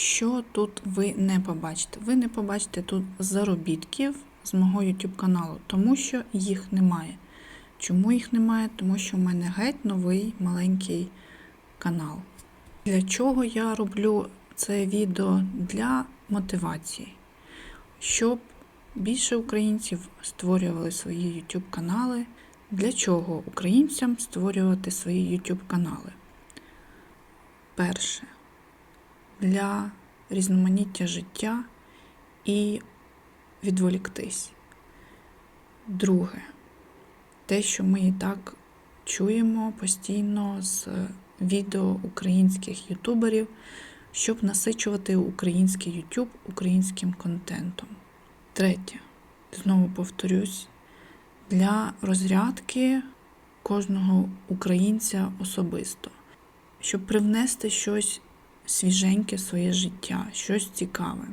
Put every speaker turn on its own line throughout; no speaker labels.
Що тут ви не побачите? Ви не побачите тут заробітків з мого YouTube каналу, тому що їх немає. Чому їх немає? Тому що в мене геть новий маленький канал. Для чого я роблю це відео? Для мотивації, щоб більше українців створювали свої YouTube канали. Для чого українцям створювати свої YouTube канали? Перше для різноманіття життя і відволіктись. Друге, те, що ми і так чуємо постійно з відео українських ютуберів, щоб насичувати український YouTube українським контентом. Третє, знову повторюсь, для розрядки кожного українця особисто, щоб привнести щось свіженьке своє життя, щось цікаве,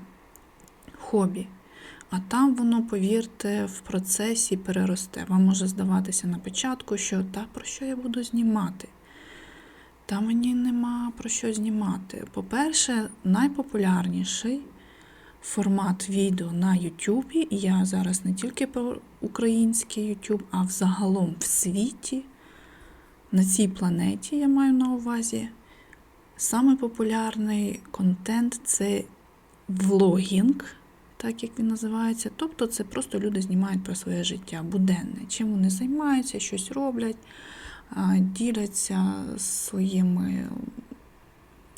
хобі. А там воно, повірте, в процесі переросте. Вам може здаватися на початку, що та про що я буду знімати? Та мені нема про що знімати. По-перше, найпопулярніший формат відео на Ютубі, я зараз не тільки про український Ютуб, а взагалом в світі, на цій планеті я маю на увазі. Саме популярний контент це влогінг, так як він називається. Тобто це просто люди знімають про своє життя буденне, чим вони займаються, щось роблять, діляться своїми,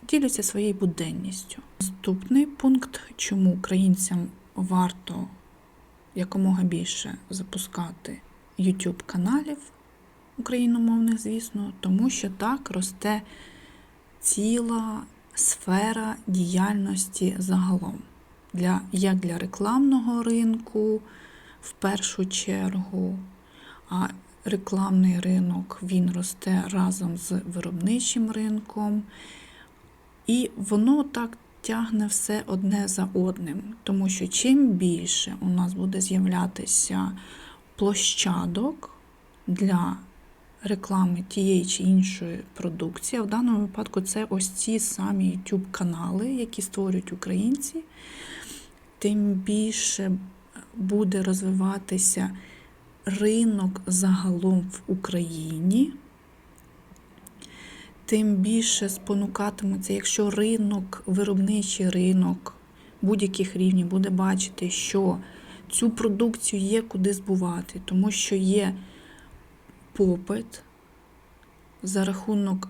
діляться своєю буденністю. Наступний пункт, чому українцям варто якомога більше запускати YouTube каналів україномовних, звісно, тому що так росте ціла сфера діяльності загалом. Для, Як для рекламного ринку, в першу чергу, а рекламний ринок він росте разом з виробничим ринком. І воно так тягне все одне за одним. Тому що чим більше у нас буде з'являтися площадок для реклами тієї чи іншої продукції. А в даному випадку це ось ці самі YouTube канали, які створюють українці, тим більше буде розвиватися ринок загалом в Україні. Тим більше спонукатиметься, якщо ринок, виробничий ринок будь-яких рівнів буде бачити, що цю продукцію є куди збувати, тому що є попит за рахунок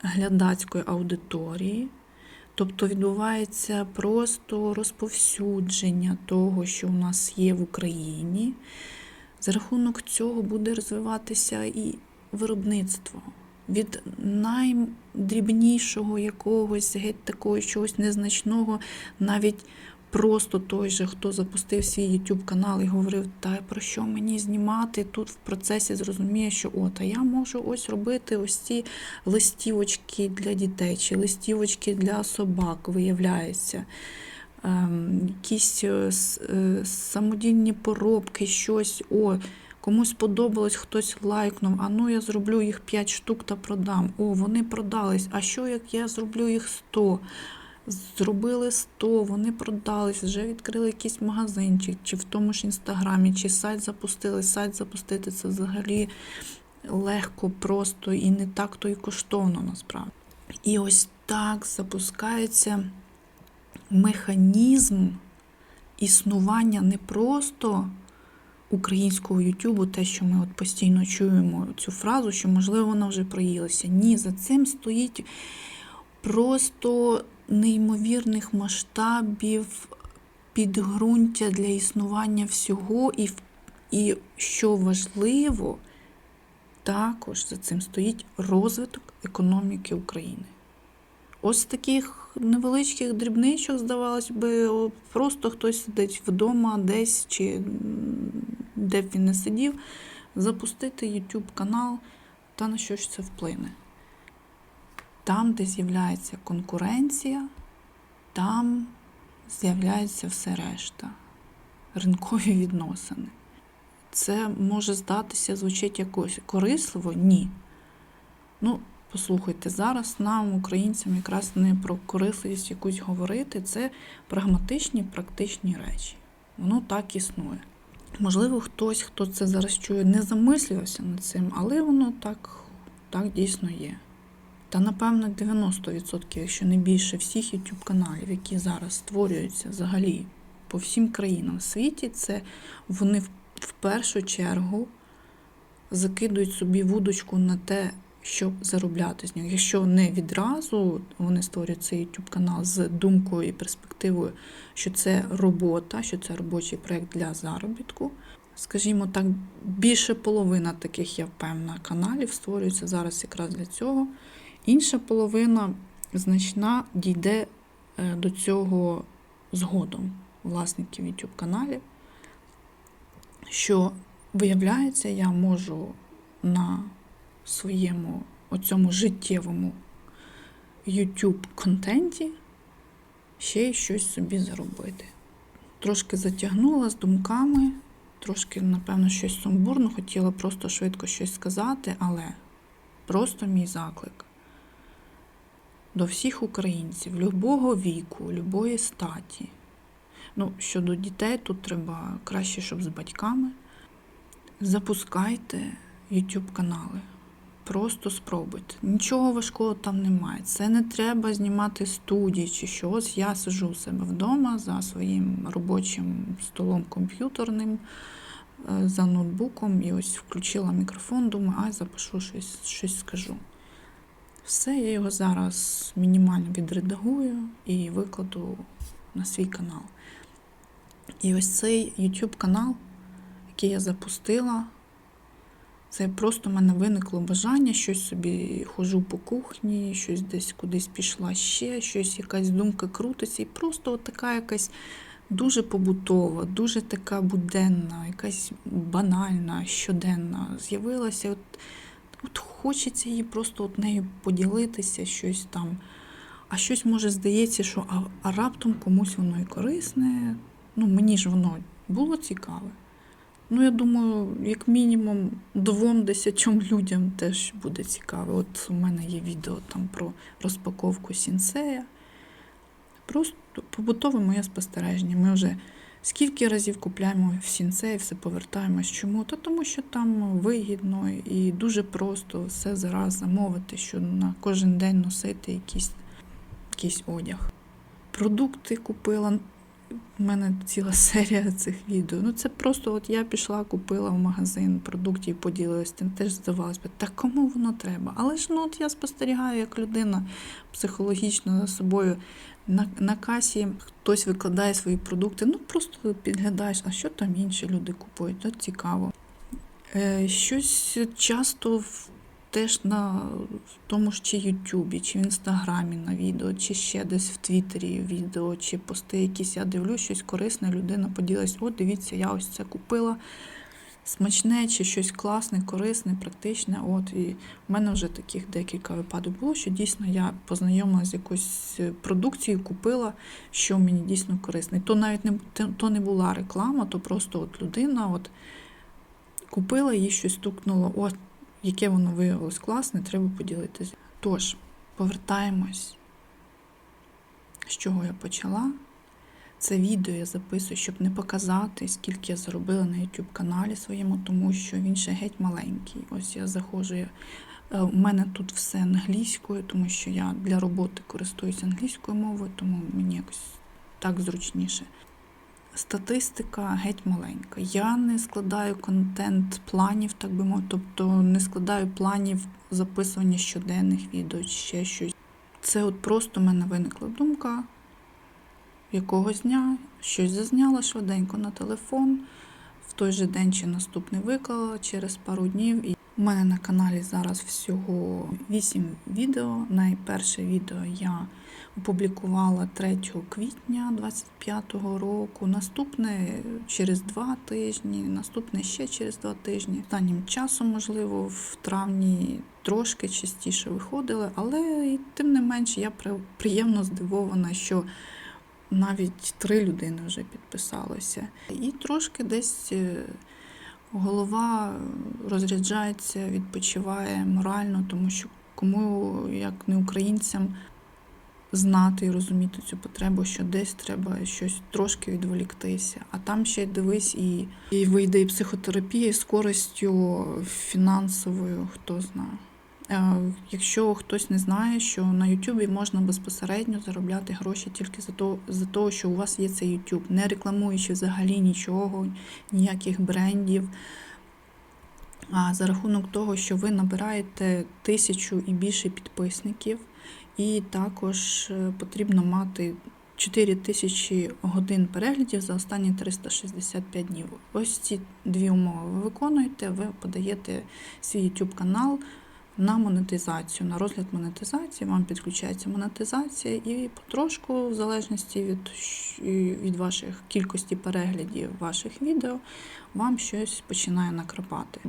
глядацької аудиторії, тобто відбувається просто розповсюдження того, що у нас є в Україні. За рахунок цього буде розвиватися і виробництво. Від найдрібнішого якогось геть такого чогось незначного, навіть просто той же, хто запустив свій YouTube канал і говорив, та про що мені знімати, тут в процесі зрозуміє, що от, а я можу ось робити ось ці листівочки для дітей чи листівочки для собак, виявляється. Ем, якісь е, самодільні поробки, щось. о, Комусь сподобалось, хтось лайкнув, а ну я зроблю їх 5 штук та продам. О, вони продались. А що як я зроблю їх 100? Зробили 100, вони продались, вже відкрили якийсь магазинчик, чи в тому ж інстаграмі, чи сайт запустили. Сайт запустити це взагалі легко, просто і не так то й коштовно насправді. І ось так запускається механізм існування не просто українського Ютубу, те, що ми от постійно чуємо цю фразу, що, можливо, вона вже проїлася. Ні, за цим стоїть просто неймовірних масштабів підґрунтя для існування всього, і, і що важливо, також за цим стоїть розвиток економіки України. Ось таких невеличких дрібничок, здавалось би, просто хтось сидить вдома десь чи де б він не сидів, запустити YouTube канал та на що ж це вплине. Там, де з'являється конкуренція, там з'являється все решта, ринкові відносини. Це може здатися, звучить якось корисливо? Ні. Ну, Послухайте, зараз нам, українцям, якраз не про корисливість якусь говорити, це прагматичні, практичні речі. Воно так існує. Можливо, хтось, хто це зараз чує, не замислювався над цим, але воно так, так дійсно є. Та напевно 90%, якщо не більше всіх youtube каналів, які зараз створюються взагалі по всім країнам в світі, це вони в, першу чергу закидують собі вудочку на те, щоб заробляти з нього. Якщо не відразу вони створюють цей youtube канал з думкою і перспективою, що це робота, що це робочий проєкт для заробітку. Скажімо так, більше половина таких, я впевнена, каналів створюється зараз якраз для цього. Інша половина значна дійде е, до цього згодом власників YouTube каналів, що виявляється, я можу на своєму оцьому життєвому YouTube контенті ще й щось собі заробити. Трошки затягнула з думками, трошки, напевно, щось сумбурно, хотіла просто швидко щось сказати, але просто мій заклик до всіх українців, любого віку, любої статі. Ну, щодо дітей, тут треба краще, щоб з батьками. Запускайте YouTube канали. Просто спробуйте. Нічого важкого там немає. Це не треба знімати студії чи що. Ось я сижу у себе вдома за своїм робочим столом комп'ютерним, е, за ноутбуком, і ось включила мікрофон, думаю, ай, запишу щось, щось скажу. Все, я його зараз мінімально відредагую і викладу на свій канал. І ось цей YouTube канал, який я запустила, це просто в мене виникло бажання, щось собі хожу по кухні, щось десь кудись пішла ще, щось, якась думка крутиться. І просто от така якась дуже побутова, дуже така буденна, якась банальна, щоденна з'явилася. От, от хочеться її просто от нею поділитися, щось там. А щось може здається, що а, а раптом комусь воно і корисне. Ну, мені ж воно було цікаве. Ну, я думаю, як мінімум двом десятьом людям теж буде цікаво. От у мене є відео там про розпаковку сінсея. Просто побутове моє спостереження. Ми вже скільки разів купляємо в сінце і все повертаємось. Чому? Та тому що там вигідно і дуже просто все зараз замовити, що на кожен день носити якийсь, якийсь одяг. Продукти купила. У мене ціла серія цих відео. Ну це просто от я пішла, купила в магазин продуктів, поділилася тим. Теж здавалось би, та кому воно треба? Але ж ну от я спостерігаю, як людина психологічно за собою на, на касі хтось викладає свої продукти. Ну просто підглядаєш, а що там інші люди купують, то цікаво. Е, щось часто в теж на тому ж чи Ютубі, чи в Інстаграмі на відео, чи ще десь в Твіттері відео, чи пости якісь. Я дивлюсь, щось корисне, людина поділась, от дивіться, я ось це купила. Смачне, чи щось класне, корисне, практичне. От і в мене вже таких декілька випадок було, що дійсно я познайомилася з якоюсь продукцією, купила, що мені дійсно корисне. То навіть не то не була реклама, то просто от людина от купила, їй щось стукнуло. От яке воно виявилось класне, треба поділитися. Тож, повертаємось, з чого я почала. Це відео я записую, щоб не показати, скільки я заробила на YouTube каналі своєму, тому що він ще геть маленький. Ось я заходжу. Е, У мене тут все англійською, тому що я для роботи користуюся англійською мовою, тому мені якось так зручніше. Статистика геть маленька. Я не складаю контент планів, так би мовити, тобто не складаю планів записування щоденних відео ще щось. Це от просто в мене виникла думка якогось дня, щось зазняла швиденько на телефон, в той же день чи наступний виклала через пару днів. І у мене на каналі зараз всього 8 відео. Найперше відео я опублікувала 3 квітня 25-го року. Наступне через 2 тижні, наступне ще через 2 тижні. Останнім часом, можливо, в травні трошки частіше виходили, але і тим не менш я приємно здивована, що навіть три людини вже підписалося. І трошки десь е, голова розряджається, відпочиває морально, тому що кому, як не українцям, знати і розуміти цю потребу, що десь треба щось трошки відволіктися. А там ще й дивись, і, і вийде і психотерапія з користю фінансовою, хто знає. Е, Якщо хтось не знає, що на Ютубі можна безпосередньо заробляти гроші тільки за то, за того, що у вас є цей Ютуб, не рекламуючи взагалі нічого, ніяких брендів. А за рахунок того, що ви набираєте тисячу і більше підписників, і також е, потрібно мати 4 тисячі годин переглядів за останні 365 днів. Ось ці дві умови ви виконуєте, ви подаєте свій YouTube канал на монетизацію, на розгляд монетизації, вам підключається монетизація, і потрошку, в залежності від, від ваших кількості переглядів ваших відео, вам щось починає накрапати.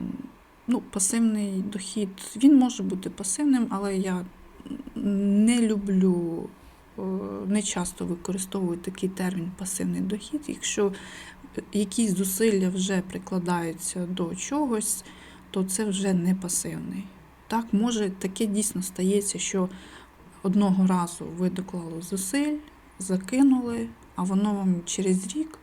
Ну, пасивний дохід, він може бути пасивним, але я не люблю, е, не часто використовую такий термін пасивний дохід. Якщо якісь зусилля вже прикладаються до чогось, то це вже не пасивний. Так, може, таке дійсно стається, що одного разу ви доклали зусиль, закинули, а воно вам через рік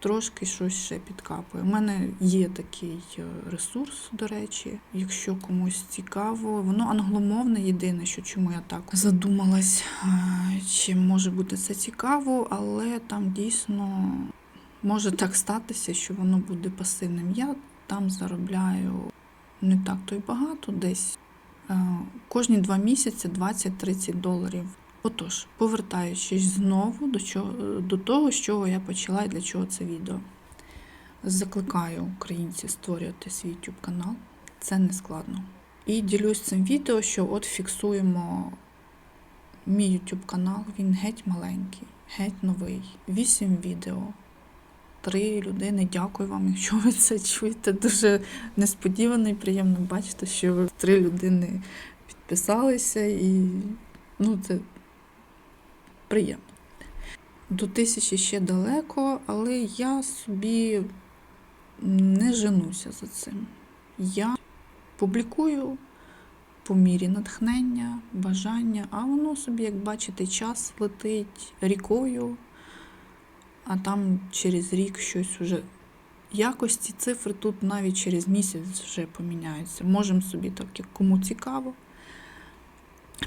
трошки щось ще підкапує. У мене є такий е, ресурс, до речі, якщо комусь цікаво. Воно англомовне єдине, що чому я так задумалась, е, чи може бути це цікаво, але там дійсно може так статися, що воно буде пасивним. Я там заробляю не так то й багато, десь е, кожні два місяці 20-30 доларів. Отож, повертаючись знову до, чого, до того, з чого я почала і для чого це відео. Закликаю українців створювати свій YouTube канал. Це не складно. І ділюсь цим відео, що от фіксуємо мій YouTube канал, він геть маленький, геть новий. Вісім відео. Три людини. Дякую вам, якщо ви це чуєте. Дуже несподівано і приємно бачити, що ви три людини підписалися, і ну, це приємно. До тисячі ще далеко, але я собі не женуся за цим. Я публікую по мірі натхнення, бажання, а воно собі, як бачите, час летить рікою, а там через рік щось уже. Якось ці цифри тут навіть через місяць вже поміняються. Можемо собі так, як кому цікаво.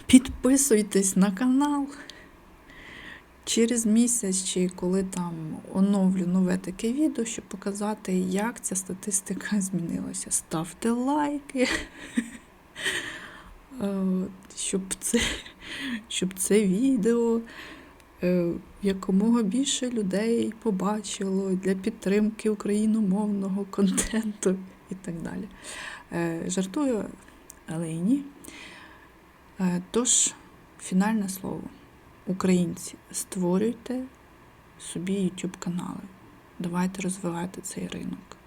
Підписуйтесь на канал. Через місяць, чи коли там оновлю нове таке відео, щоб показати, як ця статистика змінилася. Ставте лайки, Е, щоб це, щоб це відео е, якомога більше людей побачило для підтримки україномовного контенту і так далі. Е, Жартую, але і ні. Е, Тож, фінальне слово. Українці, створюйте собі YouTube канали. Давайте розвивайте цей ринок.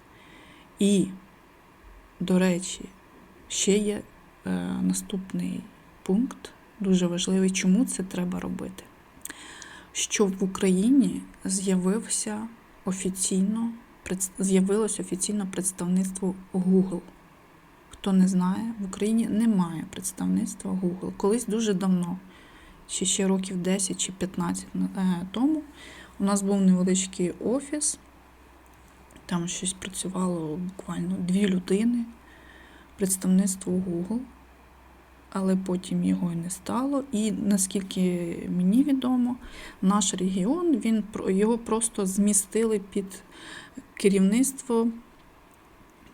І, до речі, ще є е, наступний пункт, дуже важливий, чому це треба робити. Що в Україні з'явився офіційно, з'явилось офіційно представництво Google. Хто не знає, в Україні немає представництва Google. Колись дуже давно чи ще років 10 чи 15 е, тому у нас був невеличкий офіс, там щось працювало буквально дві людини, представництво Google, але потім його і не стало. І наскільки мені відомо, наш регіон він його просто змістили під керівництво,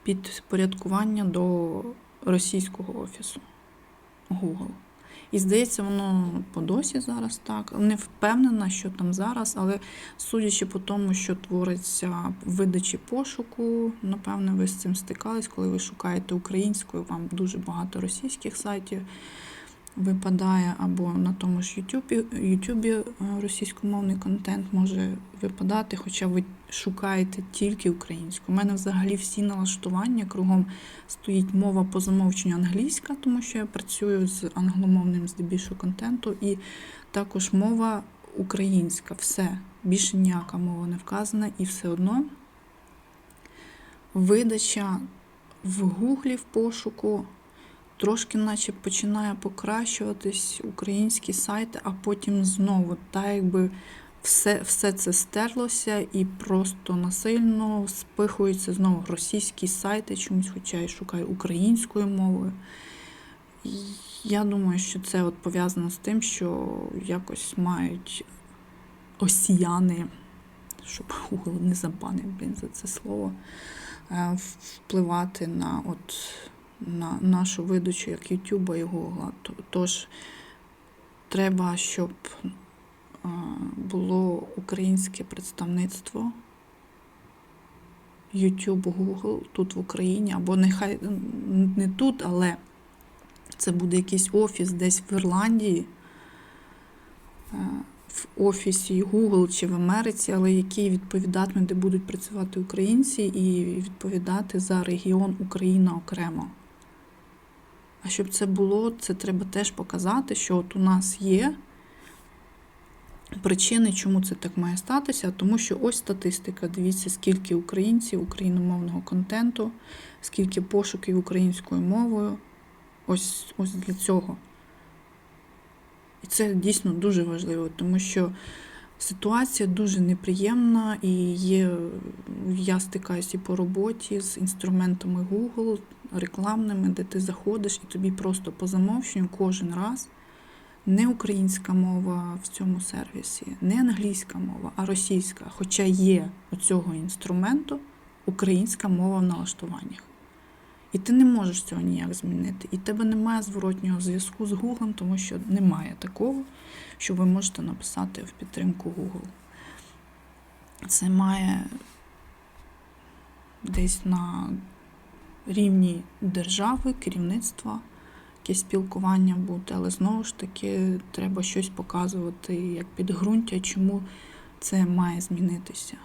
під порядкування до російського офісу Google. І здається, воно по досі зараз так. Не впевнена, що там зараз, але судячи по тому, що твориться видачі пошуку, напевне, ви з цим стикались, коли ви шукаєте українською, вам дуже багато російських сайтів випадає, або на тому ж Ютубі, е, російськомовний контент може випадати, хоча ви шукаєте тільки українську. У мене взагалі всі налаштування кругом стоїть мова по замовченню англійська, тому що я працюю з англомовним здебільшого контенту, і також мова українська. Все. Більше ніяка мова не вказана, і все одно видача в гуглі в пошуку трошки наче починає покращуватись українські сайти, а потім знову, так якби все, все це стерлося і просто насильно спихуються знову російські сайти чомусь, хоча я шукаю українською мовою. Я думаю, що це от пов'язано з тим, що якось мають осіяни, щоб Google не забанив блін, за це слово, е, впливати на, от, на нашу видачу як YouTube і Google. Тож треба, щоб було українське представництво YouTube, Google тут в Україні, або нехай не тут, але це буде якийсь офіс десь в Ірландії, е, в офісі Google чи в Америці, але який відповідатиме, де будуть працювати українці і відповідати за регіон Україна окремо. А щоб це було, це треба теж показати, що от у нас є причини, чому це так має статися, тому що ось статистика. Дивіться, скільки українців, україномовного контенту, скільки пошуків українською мовою. Ось, ось для цього. І це дійсно дуже важливо, тому що ситуація дуже неприємна і є, я стикаюся і по роботі з інструментами Google, рекламними, де ти заходиш і тобі просто по замовченню кожен раз не українська мова в цьому сервісі, не англійська мова, а російська. Хоча є у цього інструменту українська мова в налаштуваннях. І ти не можеш цього ніяк змінити. І тебе немає зворотнього зв'язку з Google, тому що немає такого, що ви можете написати в підтримку Google. Це має десь на рівні держави, керівництва, якесь спілкування бути, але знову ж таки треба щось показувати як підґрунтя, чому це має змінитися.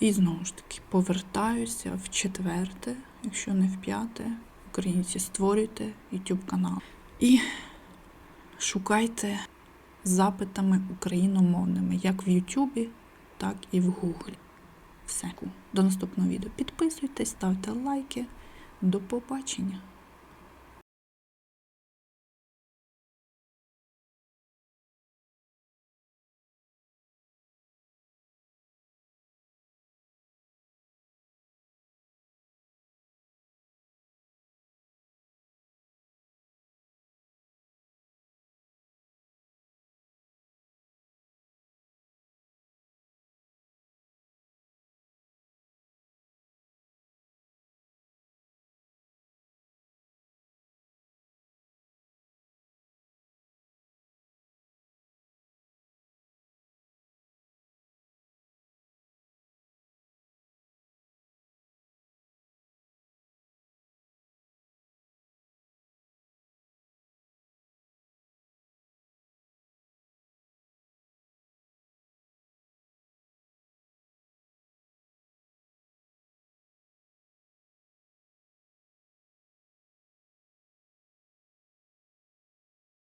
І знову ж таки повертаюся в четверте, якщо не в п'яте. Українці створюйте YouTube канал. І шукайте запитами україномовними, як в Ютубі, так і в Гуглі. Все. До наступного відео. Підписуйтесь, ставте лайки. До побачення!